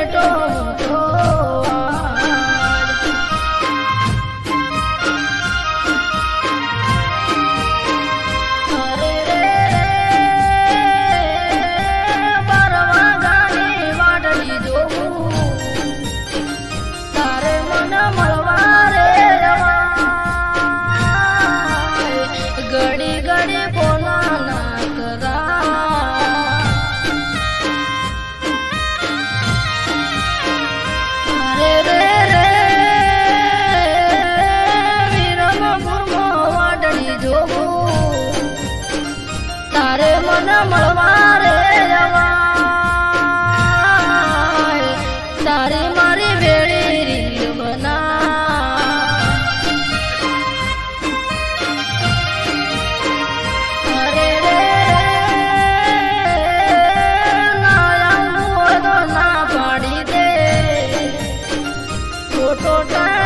बेटो તારે મને મળવા રે જવાય તારે મારી વેળે રીલ પાડી દે. ખોટો ટાઈમ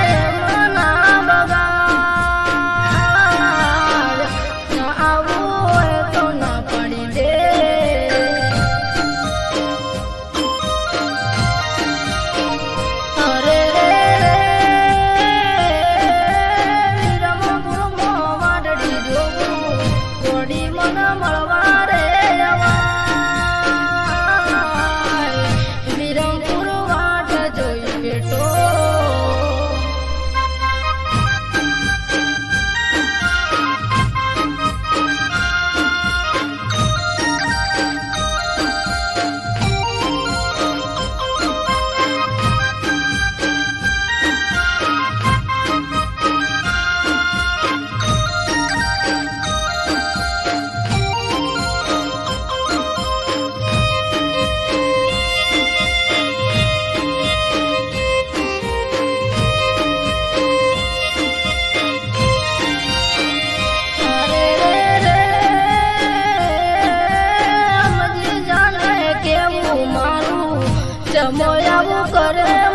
Como la